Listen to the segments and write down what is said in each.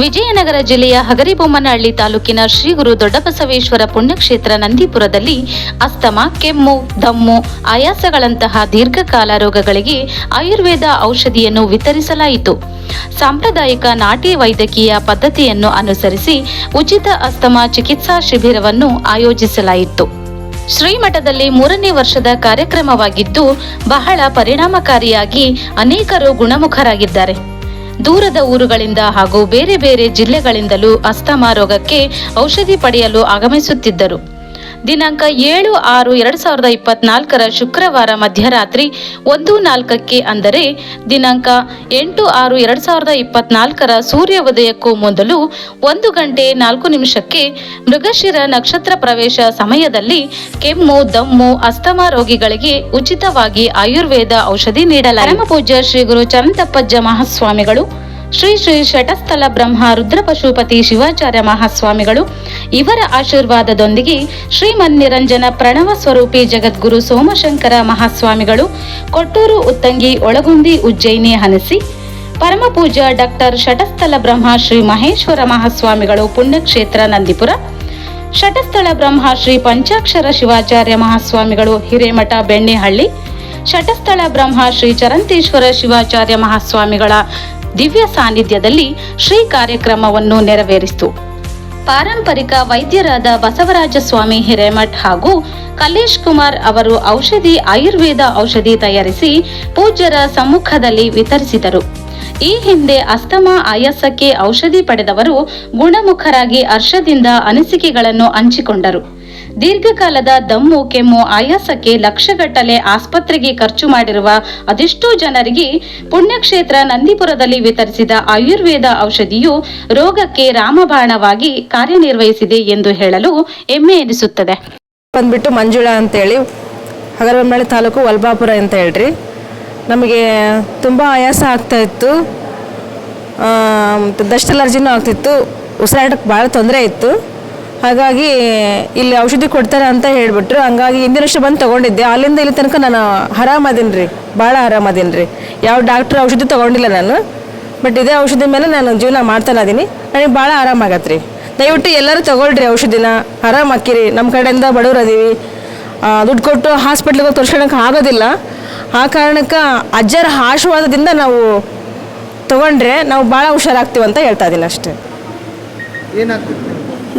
ವಿಜಯನಗರ ಜಿಲ್ಲೆಯ ಹಗರಿಬೊಮ್ಮನಹಳ್ಳಿ ತಾಲೂಕಿನ ಶ್ರೀ ಗುರು ದೊಡ್ಡಬಸವೇಶ್ವರ ಪುಣ್ಯಕ್ಷೇತ್ರ ನಂದಿಪುರದಲ್ಲಿ ಅಸ್ತಮ, ಕೆಮ್ಮು ದಮ್ಮು ಆಯಾಸಗಳಂತಹ ದೀರ್ಘಕಾಲ ರೋಗಗಳಿಗೆ ಆಯುರ್ವೇದ ಔಷಧಿಯನ್ನು ವಿತರಿಸಲಾಯಿತು. ಸಾಂಪ್ರದಾಯಿಕ ನಾಟಿ ವೈದ್ಯಕೀಯ ಪದ್ಧತಿಯನ್ನು ಅನುಸರಿಸಿ ಉಚಿತ ಅಸ್ತಮ ಚಿಕಿತ್ಸಾ ಶಿಬಿರವನ್ನು ಆಯೋಜಿಸಲಾಯಿತು. ಶ್ರೀಮಠದಲ್ಲಿ ಮೂರನೇ ವರ್ಷದ ಕಾರ್ಯಕ್ರಮವಾಗಿದ್ದು ಬಹಳ ಪರಿಣಾಮಕಾರಿಯಾಗಿ ಅನೇಕರು ಗುಣಮುಖರಾಗಿದ್ದಾರೆ. ದೂರದ ಊರುಗಳಿಂದ ಹಾಗೂ ಬೇರೆ ಬೇರೆ ಜಿಲ್ಲೆಗಳಿಂದಲೂ ಅಸ್ತಮಾ ರೋಗಕ್ಕೆ ಔಷಧಿ ಪಡೆಯಲು ಆಗಮಿಸುತ್ತಿದ್ದರು. ದಿನಾಂಕ ಏಳು ಆರು ಎರಡು ಸಾವಿರದ ಇಪ್ಪತ್ನಾಲ್ಕರ ಶುಕ್ರವಾರ ಮಧ್ಯರಾತ್ರಿ ಒಂದು ನಾಲ್ಕಕ್ಕೆ ಅಂದರೆ ದಿನಾಂಕ ಎಂಟು ಆರು ಎರಡು ಸಾವಿರದ ಇಪ್ಪತ್ನಾಲ್ಕರ ಸೂರ್ಯ ಉದಯಕ್ಕೂ ಮೊದಲು ಒಂದು ಗಂಟೆ ನಾಲ್ಕು ನಿಮಿಷಕ್ಕೆ ಮೃಗಶಿರ ನಕ್ಷತ್ರ ಪ್ರವೇಶ ಸಮಯದಲ್ಲಿ ಕೆಮ್ಮು, ದಮ್ಮು, ಅಸ್ತಮಾ ರೋಗಿಗಳಿಗೆ ಉಚಿತವಾಗಿ ಆಯುರ್ವೇದ ಔಷಧಿ ನೀಡಲಾಗಿದೆ. ಪೂಜ್ಯ ಶ್ರೀ ಗುರು ಚರಂತಪ್ಪಜ್ಜ ಮಹಾಸ್ವಾಮಿಗಳು ಶ್ರೀ ಶ್ರೀ ಶಟಸ್ಥಲ ಬ್ರಹ್ಮ ರುದ್ರಪಶುಪತಿ ಶಿವಾಚಾರ್ಯ ಮಹಾಸ್ವಾಮಿಗಳು. ಇವರ ಆಶೀರ್ವಾದದೊಂದಿಗೆ ಶ್ರೀಮನ್ನಿರಂಜನ ಪ್ರಣವ ಸ್ವರೂಪಿ ಜಗದ್ಗುರು ಸೋಮಶಂಕರ ಮಹಾಸ್ವಾಮಿಗಳು ಕೊಟ್ಟೂರು ಉತ್ತಂಗಿ ಒಳಗುಂದಿ ಉಜ್ಜಯಿನಿ ಹನಸಿ, ಪರಮ ಪೂಜ್ಯ ಡಾಕ್ಟರ್ ಶಟಸ್ಥಲ ಬ್ರಹ್ಮ ಶ್ರೀ ಮಹೇಶ್ವರ ಮಹಾಸ್ವಾಮಿಗಳು ಪುಣ್ಯಕ್ಷೇತ್ರ ನಂದಿಪುರ ಶಟಸ್ಥಳ ಬ್ರಹ್ಮ ಶ್ರೀ ಪಂಚಾಕ್ಷರ ಶಿವಾಚಾರ್ಯ ಮಹಾಸ್ವಾಮಿಗಳು ಹಿರೇಮಠ ಬೆಣ್ಣೆಹಳ್ಳಿ ಶಟಸ್ಥಳ ಬ್ರಹ್ಮ ಶ್ರೀ ಚರಂತೇಶ್ವರ ಶಿವಾಚಾರ್ಯ ಮಹಾಸ್ವಾಮಿಗಳ ದಿವ್ಯ ಸಾನ್ನಿಧ್ಯದಲ್ಲಿ ಶ್ರೀ ಕಾರ್ಯಕ್ರಮವನ್ನು ನೆರವೇರಿಸಿತು. ಪಾರಂಪರಿಕ ವೈದ್ಯರಾದ ಬಸವರಾಜ ಸ್ವಾಮಿ ಹಿರೇಮಠ್ ಹಾಗೂ ಕಲೇಶ್ ಕುಮಾರ್ ಅವರು ಔಷಧಿ ಆಯುರ್ವೇದ ಔಷಧಿ ತಯಾರಿಸಿ ಪೂಜ್ಯರ ಸಮ್ಮುಖದಲ್ಲಿ ವಿತರಿಸಿದರು. ಈ ಹಿಂದೆ ಅಸ್ತಮಾ ಆಯಾಸಕ್ಕೆ ಔಷಧಿ ಪಡೆದವರು ಗುಣಮುಖರಾಗಿ ಹರ್ಷದಿಂದ ಅನಿಸಿಕೆಗಳನ್ನು ಹಂಚಿಕೊಂಡರು. ದೀರ್ಘಕಾಲದ ದಮ್ಮು, ಕೆಮ್ಮು, ಆಯಾಸಕ್ಕೆ ಲಕ್ಷಗಟ್ಟಲೆ ಆಸ್ಪತ್ರೆಗೆ ಖರ್ಚು ಮಾಡಿರುವ ಅದೆಷ್ಟೋ ಜನರಿಗೆ ಪುಣ್ಯಕ್ಷೇತ್ರ ನಂದಿಪುರದಲ್ಲಿ ವಿತರಿಸಿದ ಆಯುರ್ವೇದ ಔಷಧಿಯು ರೋಗಕ್ಕೆ ರಾಮಬಾಣವಾಗಿ ಕಾರ್ಯನಿರ್ವಹಿಸಿದೆ ಎಂದು ಹೇಳಲು ಹೆಮ್ಮೆ ಎನಿಸುತ್ತದೆ. ಬಂದ್ಬಿಟ್ಟು ಮಂಜುಳಾ ಅಂತೇಳಿ ಹಗರಬೊಮ್ಮನಹಳ್ಳಿ ತಾಲೂಕು ವಲ್ಬಾಪುರ ಅಂತ ಹೇಳ್ರಿ. ನಮಗೆ ತುಂಬ ಆಯಾಸ ಆಗ್ತಾ ಇತ್ತು. ಡಸ್ಟ್ ಅಲರ್ಜಿನೂ ಆಗ್ತಿತ್ತು. ಉಸಿರಾಟಕ್ಕೆ ಭಾಳ ತೊಂದರೆ ಇತ್ತು. ಹಾಗಾಗಿ ಇಲ್ಲಿ ಔಷಧಿ ಕೊಡ್ತಾರೆ ಅಂತ ಹೇಳಿಬಿಟ್ರು. ಹಂಗಾಗಿ ಹಿಂದಿನ ವರ್ಷ ಬಂದು ತೊಗೊಂಡಿದ್ದೆ. ಅಲ್ಲಿಂದ ಇಲ್ಲಿ ತನಕ ನಾನು ಆರಾಮದೀನಿ ರೀ ಭಾಳ ಆರಾಮದೀನಿ ರೀ ಯಾವ ಡಾಕ್ಟ್ರ್ ಔಷಧಿ ತೊಗೊಂಡಿಲ್ಲ ನಾನು. ಬಟ್ ಇದೇ ಔಷಧಿ ಮೇಲೆ ನಾನು ಜೀವನ ಮಾಡ್ತಾನೆ ಅದೀನಿ ನನಗೆ ಭಾಳ ಆರಾಮಾಗತ್ತೆ ರೀ ದಯವಿಟ್ಟು ಎಲ್ಲರೂ ತೊಗೊಳ್ರಿ ಔಷಧಿನ. ಆರಾಮ ಹಾಕಿರಿ ನಮ್ಮ ಕಡೆಯಿಂದ ಬಡವ್ರು ಅದೀವಿ. ದುಡ್ಡು ಕೊಟ್ಟು ಹಾಸ್ಪಿಟ್ಲಿಗೆ ತೋರ್ಸ್ಕೊಳಕ್ಕೆ ಆಗೋದಿಲ್ಲ. ಆ ಕಾರಣಕ್ಕೆ ಅಜ್ಜರ ಆಶೀರ್ವಾದದಿಂದ ನಾವು ತೊಗೊಂಡ್ರೆ ನಾವು ಭಾಳ ಹುಷಾರಾಗ್ತೀವಿ ಅಂತ ಹೇಳ್ತಾ ಇದ್ದೀನಿ ಅಷ್ಟೇ.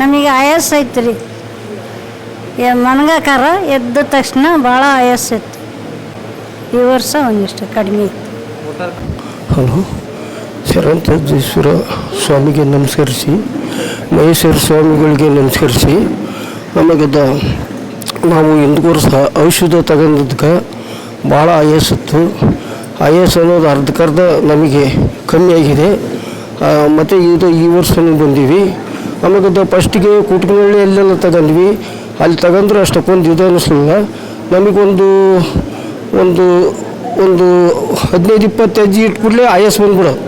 ನಮಗೆ ಆಯಾಸ ಐತೆ ರೀ ಮನಗಾಕಾರ ಎದ್ದ ತಕ್ಷಣ ಭಾಳ ಆಯಾಸ ಇತ್ತು. ಈ ವರ್ಷ ಒಂದಿಷ್ಟು ಕಡಿಮೆ ಇತ್ತು ಹಲೋ ಶರಂತೇಶ್ವರ ಸ್ವಾಮಿಗೆ ನಮಸ್ಕರಿಸಿ, ಮಹೇಶ್ವರ ಸ್ವಾಮಿಗಳಿಗೆ ನಮಸ್ಕರಿಸಿ, ನಮಗದ ನಾವು ಎಂಟು ಸಹ ಔಷಧ ತಗೊಂಡದಕ್ಕೆ ಭಾಳ ಆಯಾಸಿತ್ತು ಆಯಾಸ ಅನ್ನೋದು ಅರ್ಧಕ್ಕರ್ಧ ನಮಗೆ ಕಮ್ಮಿ ಆಗಿದೆ. ಮತ್ತು ಇದು ಈ ವರ್ಷನೂ ಬಂದೀವಿ. ನಮಗದ ಫಸ್ಟಿಗೆ ಕುಟ್ಕನಹಳ್ಳಿ ಎಲ್ಲೆಲ್ಲ ತಗೊಂಡ್ವಿ. ಅಲ್ಲಿ ತಗೊಂಡ್ರೆ ಅಷ್ಟಕ್ಕೊಂದು ಇದು ಅನ್ನಿಸ್ಲಿಲ್ಲ ನಮಗೊಂದು, ಒಂದು ಒಂದು ಹದಿನೈದು, ಇಪ್ಪತ್ತು ಹೆಜ್ಜೆ ಇಟ್ಬಿಡ್ಲೆ ಆಯಾಸ ಬಂದ್ಬಿಡೋದು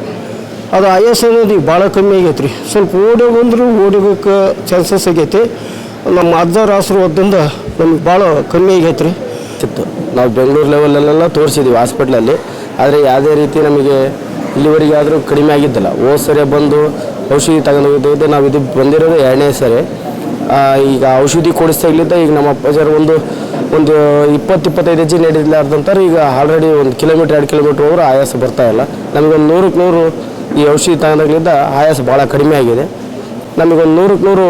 ಅದು ಆಯಾಸ ಅನ್ನೋದು ಈಗ ಭಾಳ ಕಮ್ಮಿ ಆಗೈತೆ ರೀ. ಸ್ವಲ್ಪ ಓಡಿ ಬಂದರೂ ಓಡೋಗಕ್ಕೆ ಚಾನ್ಸಸ್ ಆಗೈತೆ. ನಮ್ಮ ಅಜ್ಜರ ಆಶೀರ್ವಾದದಿಂದ ನಮಗೆ ಭಾಳ ಕಮ್ಮಿ ಆಗೈತೆ ರೀ. ನಾವು ಬೆಂಗಳೂರು ಲೆವೆಲಲ್ಲೆಲ್ಲ ತೋರಿಸಿದ್ದೀವಿ ಹಾಸ್ಪಿಟ್ಲಲ್ಲಿ ಆದರೆ ಯಾವುದೇ ರೀತಿ ನಮಗೆ ಇಲ್ಲಿವರೆಗೆ ಆದರೂ ಕಡಿಮೆ ಆಗಿದ್ದಿಲ್ಲ. ಓ ಸರಿ ಬಂದು ಔಷಧಿ ತಗೊಂಡು ಹೋಗಿದ್ದೆ. ನಾವು ಇದು ಬಂದಿರೋದು ಎರಡನೇ ಸರಿ. ಈಗ ಔಷಧಿ ಕೊಡಿಸ್ದಾಗ್ಲಿದ್ದ ಈಗ ನಮ್ಮ ಅಪ್ಪಾಜರು ಒಂದು ಒಂದು ಇಪ್ಪತ್ತು, ಇಪ್ಪತ್ತೈದು ಹೆಜ್ಜೆ ನಡೀಲಾರ್ದಂತಾರೆ ಈಗ ಆಲ್ರೆಡಿ ಒಂದು ಕಿಲೋಮೀಟ್ರ್ ಎರಡು ಕಿಲೋಮೀಟ್ರ್ ಹೋದ್ರೆ ಆಯಾಸ ಬರ್ತಾ ಇಲ್ಲ. ನಮಗೊಂದು ನೂರಕ್ಕೆ ನೂರು ಈ ಔಷಧಿ ತಗೊಂಡಾಗಲಿದ್ದ ಆಯಾಸ ಭಾಳ ಕಡಿಮೆ ಆಗಿದೆ. ನಮಗೊಂದು ನೂರಕ್ಕೆ ನೂರು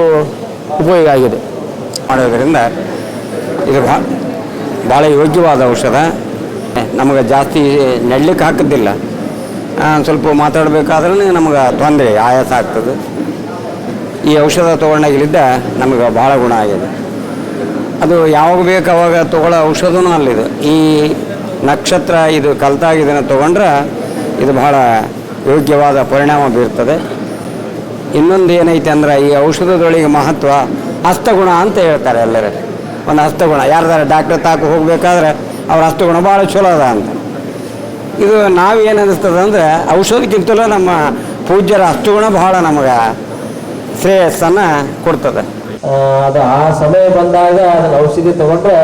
ಉಪಯೋಗ ಆಗಿದೆ. ಮಾಡೋದರಿಂದ ಇದು ಭಾಳ ಯೋಗ್ಯವಾದ ಔಷಧ. ನಮಗೆ ಜಾಸ್ತಿ ನೆಡ್ಲಿಕ್ಕೆ ಹಾಕೋದಿಲ್ಲ. ಸ್ವಲ್ಪ ಮಾತಾಡಬೇಕಾದ್ರೂ ನಮಗೆ ತೊಂದರೆ, ಆಯಾಸ ಆಗ್ತದೆ. ಈ ಔಷಧ ತೊಗೊಂಡಾಗಲಿದ್ದ ನಮಗೆ ಭಾಳ ಗುಣ ಆಗಿದೆ. ಅದು ಯಾವಾಗ ಬೇಕು ಅವಾಗ ತೊಗೊಳ್ಳೋ ಔಷಧನೂ ಅಲ್ಲಿದು. ಈ ನಕ್ಷತ್ರ ಇದು ಕಲ್ತಾಗಿ ಇದನ್ನು ತೊಗೊಂಡ್ರೆ ಇದು ಭಾಳ ಯೋಗ್ಯವಾದ ಪರಿಣಾಮ ಬೀರ್ತದೆ. ಇನ್ನೊಂದು ಏನೈತೆ ಅಂದ್ರೆ ಈ ಔಷಧದೊಳಗೆ ಮಹತ್ವ ಹಸ್ತಗುಣ ಅಂತ ಹೇಳ್ತಾರೆ ಎಲ್ಲರೂ. ಒಂದು ಹಸ್ತಗುಣ, ಯಾರ್ದಾರ ಡಾಕ್ಟರ್ ತಾಕು ಹೋಗಬೇಕಾದ್ರೆ ಅವ್ರ ಹಸ್ತಗುಣ ಭಾಳ ಚಲೋ ಅದ ಅಂತ. ಇದು ನಾವೇನು ಅನ್ನಿಸ್ತದೆ ಅಂದರೆ ಔಷಧಕ್ಕಿಂತಲೂ ನಮ್ಮ ಪೂಜ್ಯರ ಹಸ್ತುಗುಣ ಬಹಳ ನಮಗೆ ಶ್ರೇಯಸ್ಸನ್ನು ಕೊಡ್ತದೆ. ಅದು ಆ ಸಮಯ ಬಂದಾಗ ಅದನ್ನು ಔಷಧಿ ತಗೊಂಡ್ರೆ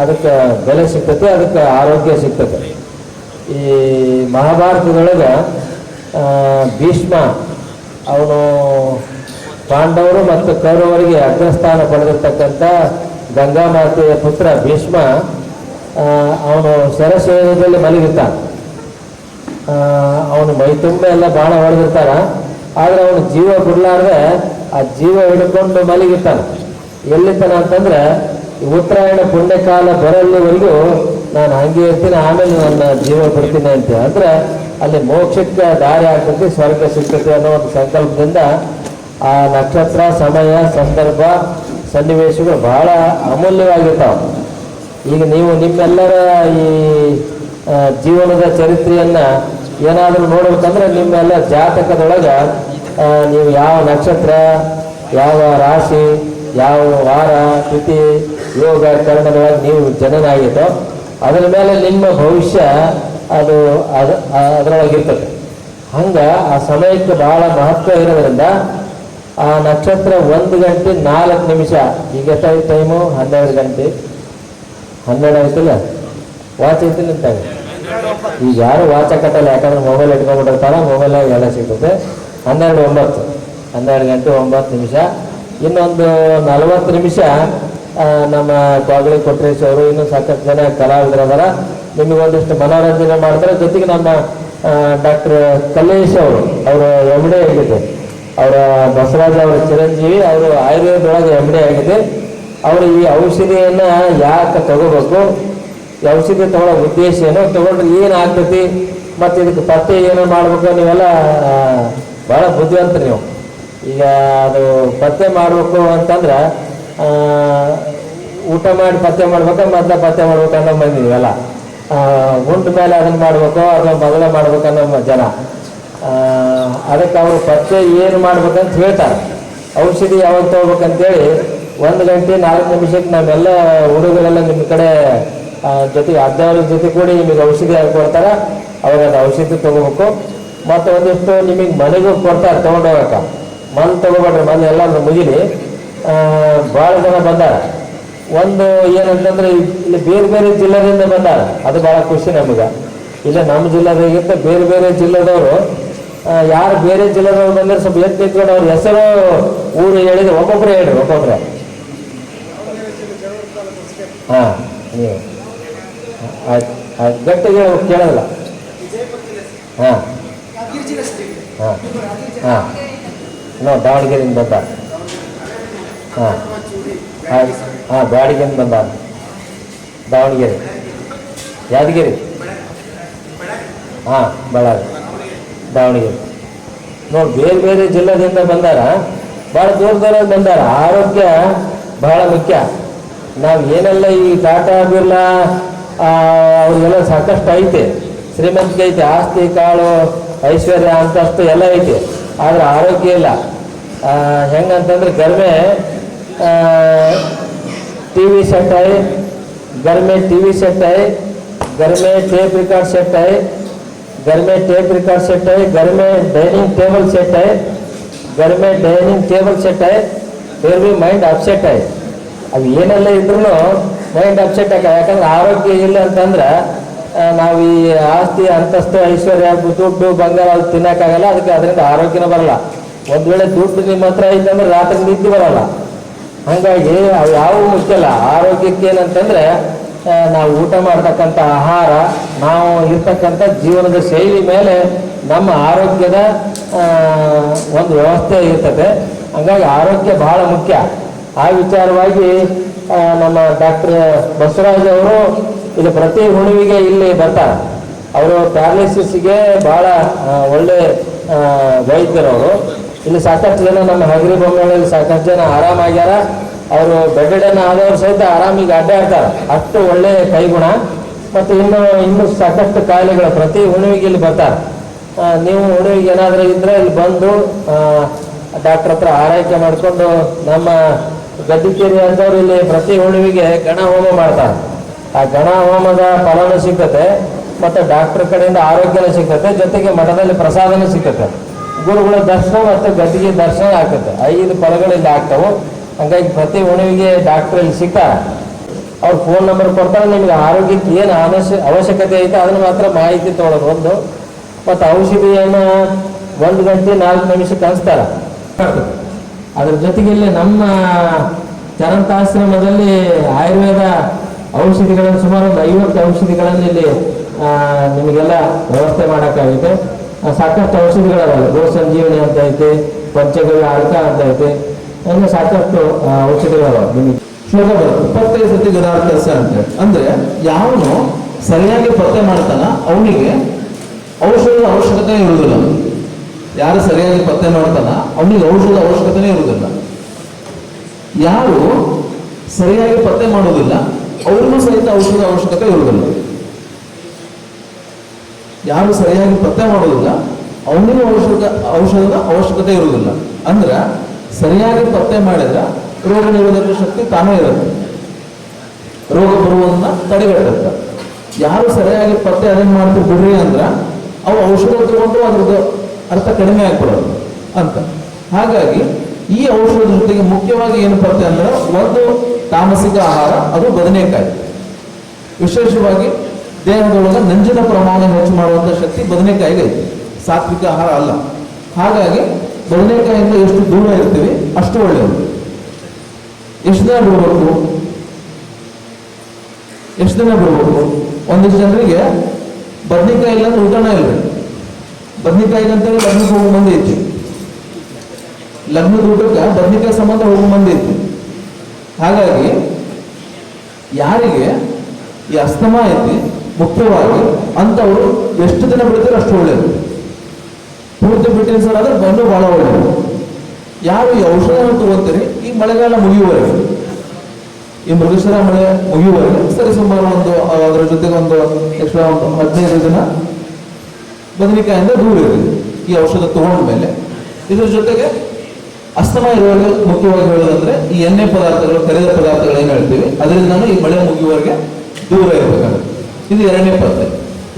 ಅದಕ್ಕೆ ಬೆಲೆ ಸಿಗ್ತದೆ ಅದಕ್ಕೆ ಆರೋಗ್ಯ ಸಿಗ್ತದೆ ಈ ಮಹಾಭಾರತದೊಳಗೆ ಭೀಷ್ಮ ಅವನು ಪಾಂಡವರು ಮತ್ತು ಕೌರವರಿಗೆ ಅಗ್ರಸ್ಥಾನ ಪಡೆದಿರ್ತಕ್ಕಂಥ ಗಂಗಾಮಾತೆಯ ಪುತ್ರ ಭೀಷ್ಮ ಅವನು ಶರಶೈಲದಲ್ಲಿ ಮಲಗಿರ್ತಾನೆ. ಅವನು ಮೈ ತುಂಬ ಎಲ್ಲ ಬಾಣ ಹೊಡೆದಿರ್ತಾನ ಆದರೆ ಅವನು ಜೀವ ಬಿಡಲಾರ್ದೆ ಆ ಜೀವ ಹಿಡ್ಕೊಂಡು ಮಲಗಿರ್ತಾನೆ. ಎಲ್ಲಿರ್ತಾನ ಅಂತಂದ್ರೆ ಉತ್ತರಾಯಣ ಪುಣ್ಯಕಾಲ ಬರಲ್ಲಿವರೆಗೂ ನಾನು ಹಂಗೆ ಇರ್ತೀನಿ, ಆಮೇಲೆ ನನ್ನ ಜೀವ ಬಿಡ್ತೀನಿ ಅಂತ ಅಂದ್ರೆ ಅಲ್ಲಿ ಮೋಕ್ಷಕ್ಕೆ ದಾರಿ ಆಗ್ತೈತಿ, ಸ್ವರ್ಗ ಸಿಕ್ಕತಿ ಅನ್ನೋ ಒಂದು ಸಂಕಲ್ಪದಿಂದ ಆ ನಕ್ಷತ್ರ, ಸಮಯ, ಸಂದರ್ಭ, ಸನ್ನಿವೇಶಗಳು ಬಹಳ ಅಮೂಲ್ಯವಾಗಿರ್ತಾವೆ. ಈಗ ನೀವು ನಿಮ್ಮೆಲ್ಲರ ಈ ಜೀವನದ ಚರಿತ್ರೆಯನ್ನ ಏನಾದರೂ ನೋಡ್ಬೇಕಂದ್ರೆ ನಿಮ್ಮೆಲ್ಲ ಜಾತಕದೊಳಗೆ ನೀವು ಯಾವ ನಕ್ಷತ್ರ, ಯಾವ ರಾಶಿ, ಯಾವ ವಾರ ಕೃತಿ ಯೋಗ ಕರ್ಮದೊಳಗೆ ನೀವು ಜನನಾಗಿದ್ದೋ, ಅದರ ಮೇಲೆ ನಿಮ್ಮ ಭವಿಷ್ಯ ಅದು, ಅದ ಅದರೊಳಗಿರ್ತದೆ. ಹಂಗೆ ಆ ಸಮಯಕ್ಕೆ ಬಹಳ ಮಹತ್ವ ಇರೋದ್ರಿಂದ ಆ ನಕ್ಷತ್ರ ಒಂದು ಗಂಟೆ ನಾಲ್ಕು ನಿಮಿಷ, ಈಗ ಟೈಮು ಹನ್ನೆರಡು ಗಂಟೆ. ಹನ್ನೆರಡು ಆಯ್ತಿಲ್ಲ? ವಾಚ್ ಐತಿಲ್ಲ ಈಗ ಯಾರು ವಾಚ್ ಕಟ್ಟಲ್ಲ ಯಾಕಂದ್ರೆ ಮೊಬೈಲ್ ಇಟ್ಕೊಂಡ್ಬಿಟ್ಟಿರ್ತಾರ ಮೊಬೈಲಾಗ ಎಲ್ಲ ಸಿಗ್ತದೆ. ಹನ್ನೆರಡು ಒಂಬತ್ತು. ಹನ್ನೆರಡು ಗಂಟೆ ಒಂಬತ್ತು ನಿಮಿಷ. ಇನ್ನೊಂದು ನಲವತ್ತು ನಿಮಿಷ ನಮ್ಮ ಕೊಗಳಿ ಕೊಟ್ರೇಶ್ ಅವರು ಇನ್ನೂ ಸಾಕಷ್ಟು ಜನ ಕಲಾವಿದರದಾರ ನಿಮಗೆ ಒಂದಿಷ್ಟು ಮನೋರಂಜನೆ ಮಾಡ್ತಾರೆ. ಜೊತೆಗೆ ನಮ್ಮ ಡಾಕ್ಟರ್ ಕಲ್ಲೇಶ್ ಅವರು, ಅವರ ಎಂ ಡಿ ಆಗಿದೆ. ಅವರ ಬಸವರಾಜ್ ಅವರ ಚಿರಂಜೀವಿ, ಅವರು ಆಯುರ್ವೇದದೊಳಗೆ ಎಂ ಡಿ ಆಗಿದೆ. ಅವರು ಈ ಔಷಧಿಯನ್ನ ಯಾಕೆ ತಗೋಬೇಕು? ಈ ಔಷಧಿ ತಗೊಳ್ಳೋ ಉದ್ದೇಶ ಏನು? ತಗೊಂಡ್ರೆ ಏನು ಆಗ್ತೈತಿ ಮತ್ತು ಇದಕ್ಕೆ ಪತ್ತೆ ಏನು ಮಾಡ್ಬೇಕು? ನೀವೆಲ್ಲ ಭಾಳ ಬುದ್ಧಿವಂತ ನೀವು. ಈಗ ಅದು ಪತ್ತೆ ಮಾಡಬೇಕು ಅಂತಂದ್ರೆ ಊಟ ಮಾಡಿ ಪತ್ತೆ ಮಾಡ್ಬೇಕು, ಮೊದಲ ಪತ್ತೆ ಮಾಡ್ಬೇಕು ಅನ್ನೋ ಮಂದಿ ನೀವೆಲ್ಲ. ಮೇಲೆ ಅದನ್ನ ಮಾಡ್ಬೇಕು, ಅಥವಾ ಮೊದಲ ಮಾಡ್ಬೇಕು ಅನ್ನೋ ಜನ. ಅದಕ್ಕೆ ಅವರು ಪತ್ತೆ ಏನು ಮಾಡ್ಬೇಕಂತ ಹೇಳ್ತಾರೆ. ಔಷಧಿ ಯಾವಾಗ ತಗೋಬೇಕಂತೇಳಿ ಒಂದು ಗಂಟೆ, ನಾಲ್ಕು ನಿಮಿಷಕ್ಕೆ ನಾವೆಲ್ಲ ಹುಡುಗರೆಲ್ಲ ನಿಮ್ಮ ಕಡೆ ಜೊತೆ ಅರ್ಧವ್ರ ಜೊತೆ ಕೂಡಿ ನಿಮಗೆ ಔಷಧಿ ಕೊಡ್ತಾರೆ ಅವಾಗ ಅದು ಔಷಧಿ ತಗೋಬೇಕು. ಮತ್ತು ಒಂದಿಷ್ಟು ನಿಮಗೆ ಮನೆಗೂ ಕೊಡ್ತಾರೆ ತೊಗೊಂಡು ಹೋಗಕ್ಕೆ ಮನ್ ತಗೋಬೇಡ್ರಿ, ಮನೆ ಎಲ್ಲ ಮುಗಿಲಿ. ಭಾಳ ಜನ ಬಂದಾರ. ಒಂದು ಏನಂತಂದ್ರೆ, ಇಲ್ಲಿ ಬೇರೆ ಬೇರೆ ಜಿಲ್ಲೆದಿಂದ ಬಂದಾರ. ಅದು ಭಾಳ ಖುಷಿ ನಮಗೆ. ಇಲ್ಲ, ನಮ್ಮ ಜಿಲ್ಲೆದಾಗಿಂತ ಬೇರೆ ಬೇರೆ ಜಿಲ್ಲೆದವರು ಯಾರು ಬೇರೆ ಜಿಲ್ಲೆದವ್ರು ಬಂದ್ರೆ ಸ್ವಲ್ಪ ಎತ್ತಿ ಅವ್ರ ಹೆಸರು ಊರು ಹೇಳಿದ್ರೆ ಒಬ್ಬೊಬ್ಬರೇ ಹೇಳ್ರಿ ಒಬ್ಬೊಬ್ಬರೇ ಹಾಂ ನೀವು ಆಯ್ತು ಗಟ್ಟಿಗೆ ಕೇಳೋಲ್ಲ ಹಾಂ. ಹಾಂ. ಹಾಂ. ನೋ ದಾವಣಗೆರೆಯಿಂದ ಬಂದ. ಹಾಂ. ಹಾಂ ಬಾಡಿಗೆಯಿಂದ ಬಂದ. ದಾವಣಗೆರೆ. ಯಾದಗಿರಿ? ಹಾಂ, ಬಳ್ಳಾರಿ. ದಾವಣಗೆರೆ. ನೋಡಿ ಬೇರೆ ಬೇರೆ ಜಿಲ್ಲೆದಿಂದ ಬಂದಾರ? ಭಾಳ ದೂರ ದೂರ ಬಂದಾರ? ಆರೋಗ್ಯ ಬಹಳ ಮುಖ್ಯ. ನಾವು ಏನೆಲ್ಲ ಈ ಟಾಟಾ ಬಿರ್ಲಾ ಆ, ಅವ್ರಿಗೆಲ್ಲ ಸಾಕಷ್ಟು ಐತೆ ಶ್ರೀಮಂತಿಕೆ ಐತೆ ಆಸ್ತಿ ಕಾಳು ಐಶ್ವರ್ಯ ಅಂತಸ್ತು ಎಲ್ಲ ಐತೆ ಆದ್ರೆ ಆರೋಗ್ಯ ಇಲ್ಲ ಆ, ಹೆಂಗಂತಂದ್ರೆ ಗರ್ಮೆ टी वी सेट है घर में टीवी सेट है घर में टेप रिकॉर्ड सेट है घर में टेप रिकॉर्ड सेट है घर में डाइनिंग टेबल सेट है घर में डाइनिंग टेबल सेट है फिर भी माइंड अपसेट है ಅವು ಏನೆಲ್ಲ ಇದ್ರೂ ಮೈಂಡ್ ಅಪ್ಸೆಟ್ ಆಗ ಯಾಕಂದ್ರೆ ಆರೋಗ್ಯ ಇಲ್ಲ ಅಂತಂದ್ರೆ ನಾವು ಈ ಆಸ್ತಿ, ಅಂತಸ್ತು, ಐಶ್ವರ್ಯ, ದುಡ್ಡು, ಬಂಗಾರ ಅದು ತಿನ್ನಕ್ಕಾಗಲ್ಲ, ಅದಕ್ಕೆ ಅದರಿಂದ ಆರೋಗ್ಯನ ಬರಲ್ಲ. ಒಂದ್ ವೇಳೆ ದುಡ್ಡು ನಿಮ್ಮ ಹತ್ರ ಐತಂದ್ರೆ ರಾತ್ರಿ ನಿದ್ದೆ ಬರಲ್ಲ. ಹಂಗಾಗಿ ಅವು ಯಾವ ಮುಖ್ಯ ಅಲ್ಲ. ಆರೋಗ್ಯಕ್ಕೆ ಏನಂತಂದ್ರೆ ನಾವು ಊಟ ಮಾಡ್ತಕ್ಕಂಥ ಆಹಾರ, ನಾವು ಇರ್ತಕ್ಕಂಥ ಜೀವನದ ಶೈಲಿ ಮೇಲೆ ನಮ್ಮ ಆರೋಗ್ಯದ ಒಂದು ವ್ಯವಸ್ಥೆ ಇರ್ತದೆ. ಹಂಗಾಗಿ ಆರೋಗ್ಯ ಬಹಳ ಮುಖ್ಯ. ಆ ವಿಚಾರವಾಗಿ ನಮ್ಮ ಡಾಕ್ಟರ್ ಬಸವರಾಜ್ ಅವರು ಇಲ್ಲಿ ಪ್ರತಿ ಹುಣ್ಣಿಮೆಗೆ ಇಲ್ಲಿ ಬರ್ತಾರೆ. ಅವರು ಪ್ಯಾರಾಲಿಸಿಸ್ಗೆ ಭಾಳ ಒಳ್ಳೆ ವೈದ್ಯರು ವೈದ್ಯರವರು ಇಲ್ಲಿ ಸಾಕಷ್ಟು ಜನ ನಮ್ಮ ಹಗರಿ ಬೊಮ್ಮಗಳಲ್ಲಿ ಸಾಕಷ್ಟು ಜನ ಆರಾಮಾಗ್ಯಾರ. ಅವರು ಬೆಡ್ಡನ್ ಆದವರು ಸಹಿತ ಆರಾಮಿಗೆ ಅಡ್ಡಾಡ್ತಾರೆ ಅಷ್ಟು ಒಳ್ಳೆ ಕೈಗುಣ. ಮತ್ತು ಇನ್ನು, ಇನ್ನೂ ಸಾಕಷ್ಟು ಕಾಯಿಲೆಗಳು ಪ್ರತಿ ಹುಣ್ಣಿಮೆಗೆ ಇಲ್ಲಿ ಬರ್ತಾರೆ. ನೀವು ಹುಣ್ಣಿಮೆಗೆ ಏನಾದರೂ ಇದ್ರೆ ಇಲ್ಲಿ ಬಂದು ಡಾಕ್ಟ್ರ್ ಹತ್ರ ಆರೈಕೆ ಮಾಡಿಕೊಂಡು ನಮ್ಮ ಗದ್ದಿಕೇರಿ ಅಂತವ್ರು ಇಲ್ಲಿ ಪ್ರತಿ ಹುಣ್ಣಿಮೆಗೆ ಗಣ ಹೋಮ ಮಾಡ್ತಾರೆ. ಆ ಗಣ ಹೋಮದ ಫಲನೂ ಸಿಗ್ತತೆ ಮತ್ತು ಡಾಕ್ಟರ್ ಕಡೆಯಿಂದ ಆರೋಗ್ಯನೂ ಸಿಗ್ತತೆ ಜೊತೆಗೆ ಮಠದಲ್ಲಿ ಪ್ರಸಾದನೂ ಸಿಗ್ತತೆ ಗುರುಗಳ ದರ್ಶನ ಮತ್ತು ಗದ್ದಿಗೆ ದರ್ಶನ ಆಗ್ತದೆ ಐದು ಫಲಗಳು ಇಲ್ಲಿ ಆಗ್ತಾವೆ. ಹಂಗಾಗಿ ಪ್ರತಿ ಹುಣ್ಣಿಮೆಗೆ ಡಾಕ್ಟರ್ ಇಲ್ಲಿ ಸಿಕ್ಕ ಅವ್ರು ಫೋನ್ ನಂಬರ್ ಕೊಡ್ತಾರೆ, ನಿಮಗೆ ಆರೋಗ್ಯಕ್ಕೆ ಏನು ಅವಶ್ಯ ಅವಶ್ಯಕತೆ ಐತೆ ಅದನ್ನು ಮಾತ್ರ ಮಾಹಿತಿ ತೊಗೊಳೋದು ಒಂದು. ಮತ್ತು ಔಷಧಿಯನ್ನು ಒಂದು ಗಂಟೆ ನಾಲ್ಕು ನಿಮಿಷಕ್ಕೆ ಹಂಚ್ತಾರ. ಅದ್ರ ಜೊತೆಗೆ ನಮ್ಮ ಚರಂತಾಶ್ರಮದಲ್ಲಿ ಆಯುರ್ವೇದ ಔಷಧಿಗಳನ್ನು ಸುಮಾರು ಒಂದು ಐವತ್ತು ಔಷಧಿಗಳನ್ನು ಇಲ್ಲಿ ನಿಮಗೆಲ್ಲ ವ್ಯವಸ್ಥೆ ಮಾಡೋಕ್ಕಾಗುತ್ತೆ ಸಾಕಷ್ಟು ಔಷಧಿಗಳ ಗೋ ಸಂಜೀವನಿ ಅಂತ ಐತೆ, ಪಂಚಗವ್ಯ ಅಳ್ಕ ಅಂತ ಐತೆ. ಅಂದ್ರೆ ಸಾಕಷ್ಟು ಔಷಧಿಗಳು ಔಷಧಿಗಳವ ನಿಮಗೆ. ಶ್ಲೋಕ ಬರುತ್ತೆ ಇಪ್ಪತ್ತೈದು ಸತಿ ಗದಾರ್ಥಸ ಅಂತೇಳಿ ಅಂದ್ರೆ ಯಾವನು ಸರಿಯಾಗಿ ಪತ್ತೆ ಮಾಡ್ತಾನ ಅವನಿಗೆ ಔಷಧದ ಅವಶ್ಯಕತೆ ಇರುವುದಿಲ್ಲ. ಯಾರು ಸರಿಯಾಗಿ ಪತ್ತೆ ಮಾಡ್ತಾನ ಅವನಿಗೆ ಔಷಧ ಅವಶ್ಯಕತೆನೇ ಇರುವುದಿಲ್ಲ. ಯಾರು ಸರಿಯಾಗಿ ಪತ್ತೆ ಮಾಡೋದಿಲ್ಲ, ಅವ್ರಿಗೂ ಸಹಿತ ಔಷಧ ಅವಶ್ಯಕತೆ ಇರುವುದಿಲ್ಲ. ಯಾರು ಸರಿಯಾಗಿ ಪತ್ತೆ ಮಾಡೋದಿಲ್ಲ, ಅವನಿಗೂ ಔಷಧ, ಔಷಧದ ಅವಶ್ಯಕತೆ ಇರುವುದಿಲ್ಲ. ಅಂದ್ರೆ, ಸರಿಯಾಗಿ ಪತ್ತೆ ಮಾಡಿದ್ರೆ ರೋಗ ನಿರೋಧಕ ಶಕ್ತಿ ತಾನೇ ಇರುತ್ತೆ. ರೋಗ ಬರುವುದನ್ನ ತಡೆಗಟ್ಟುತ್ತೆ ಯಾರು ಸರಿಯಾಗಿ ಪತ್ತೆ ಅದನ್ನ ಮಾಡ್ತೀವಿ ಅಂದ್ರೆ, ಅವು ಔಷಧ ತಗೊಂಡು ಅದ್ರದ್ದು ಅರ್ಥ ಕಡಿಮೆ ಆಗ್ಬಿಡೋದು ಅಂತ. ಹಾಗಾಗಿ ಈ ಔಷಧದ ಜೊತೆಗೆ ಮುಖ್ಯವಾಗಿ ಏನು ಬರುತ್ತೆ ಅಂದ್ರೆ ಒಂದು ತಾಮಸಿಕ ಆಹಾರ, ಅದು ಬದನೆಕಾಯಿ. ವಿಶೇಷವಾಗಿ ದೇಹದೊಳಗೆ ನಂಜಿನ ಪ್ರಮಾಣ ಹೆಚ್ಚು ಮಾಡುವಂಥ ಶಕ್ತಿ ಬದನೆಕಾಯಿಗೆ ಐತೆ. ಸಾತ್ವಿಕ ಆಹಾರ ಅಲ್ಲ. ಹಾಗಾಗಿ ಬದನೆಕಾಯಿಯಿಂದ ಎಷ್ಟು ದೂರ ಇರ್ತೀವಿ ಅಷ್ಟು ಒಳ್ಳೆಯದು. ಎಷ್ಟು ದಿನ ಬಿಡಬೇಕು? ಎಷ್ಟು ದಿನ ಬಿಡಬೇಕು? ಒಂದಿಷ್ಟು ಜನರಿಗೆ ಬದನೆಕಾಯಿ ಇಲ್ಲ ಅಂದ್ರೆ ಊಟನೇ ಇಲ್ಲ ಬದ್ನಿಕಾಯಿ ಅಂತೇಳಿ ಲಗ್ನಕ್ಕೆ ಹೋಗೋ ಮಂದಿ ಐತಿ ಲಗ್ನದ ಊಟಕ್ಕೆ ಬದ್ನಿಕಾಯಿ ಸಂಬಂಧ ಹೋಗೋ ಮಂದಿ ಐತಿ ಹಾಗಾಗಿ ಯಾರಿಗೆ ಈ ಅಸ್ತಮ ಐತಿ, ಮುಖ್ಯವಾಗಿ ಅಂಥವ್ರು ಎಷ್ಟು ದಿನ ಬಿಡ್ತಾರೆ ಅಷ್ಟು ಒಳ್ಳೆಯದು ಪೂರ್ತಿ ಬಿಟ್ಟಿನ ಸರ್ ಆದ್ರೆ ಬಂದು ಬಹಳ ಒಳ್ಳೆಯದು ಯಾರು ಈ ಔಷಧವನ್ನು ತಗೋತೀರಿ ಈ ಮಳೆಗಾಲ ಮುಗಿಯುವವರೆಗೆ. ಈ ಮೃಗಶಿರ ಮಳೆ ಮುಗಿಯುವವರೆಗೆ. ಸರಿ, ಸುಮಾರು ಒಂದು, ಅದರ ಜೊತೆಗೆ ಒಂದು ಎಕ್ಸ್ಟ್ರಾ ಒಂದು ಹದಿನೈದು ದಿನ ಬದನೆಕಾಯಿಂದ ದೂರ ಇರಲಿ. ಈ ಔಷಧ ತಗೊಂಡ ಮೇಲೆ. ಇದ್ರ ಜೊತೆಗೆ ಅಸ್ತಮ ಇರುವಾಗ ಮುಖ್ಯವಾಗಿ ಹೇಳೋದಂದ್ರೆ ಈ ಎಣ್ಣೆ ಪದಾರ್ಥಗಳು, ಕರೆದ ಪದಾರ್ಥಗಳು ಏನು ಹೇಳ್ತೀವಿ? ಅದರಿಂದ ಈ ಮಳೆ ಮುಗಿಯುವವರೆಗೆ ದೂರ ಇರಬೇಕಾಗುತ್ತೆ. ಇದು ಎರಡನೇ ಪದ್ಧತಿ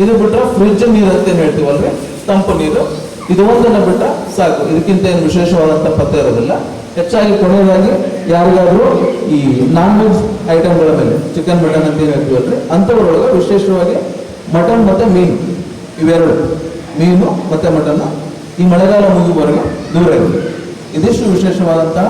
ಇದು ಬಿಟ್ರೆ ಫ್ರಿಜ್ ನೀರು ಅಂತ ಹೇಳ್ತೀವಿ ಹೇಳ್ತೀವಲ್ರಿ? ತಂಪು ನೀರು. ಇದು ಒಂದನ್ನು ಬಿಟ್ಟ ಸಾಕು. ಇದಕ್ಕಿಂತ ಏನು ವಿಶೇಷವಾದಂಥ ಪತ್ತೆ ಇರೋದಿಲ್ಲ. ಹೆಚ್ಚಾಗಿ ಕೊನೆಯದಾಗಿ ಯಾರಿಗಾದರೂ ಈ ನಾನ್ ವೆಜ್ ಐಟಮ್ಗಳ ಮೇಲೆ ಚಿಕನ್ ಮಟನ್ ಅಂತ ಹೇಳ್ತೀವಲ್ರಿ? ಅಂಥವ್ರೊಳಗೆ ವಿಶೇಷವಾಗಿ ಮಟನ್ ಮತ್ತು ಮೀನು ಇವೆರಡು. ಮೀನು ಮತ್ತೆ ಮಟನ್ ಈ ಮಳೆಗಾಲ ಮುಗಿಯುವವರೆಗೆ ದೂರ ಇದೆ ಇದಿಷ್ಟು ವಿಶೇಷವಾದಂತಹ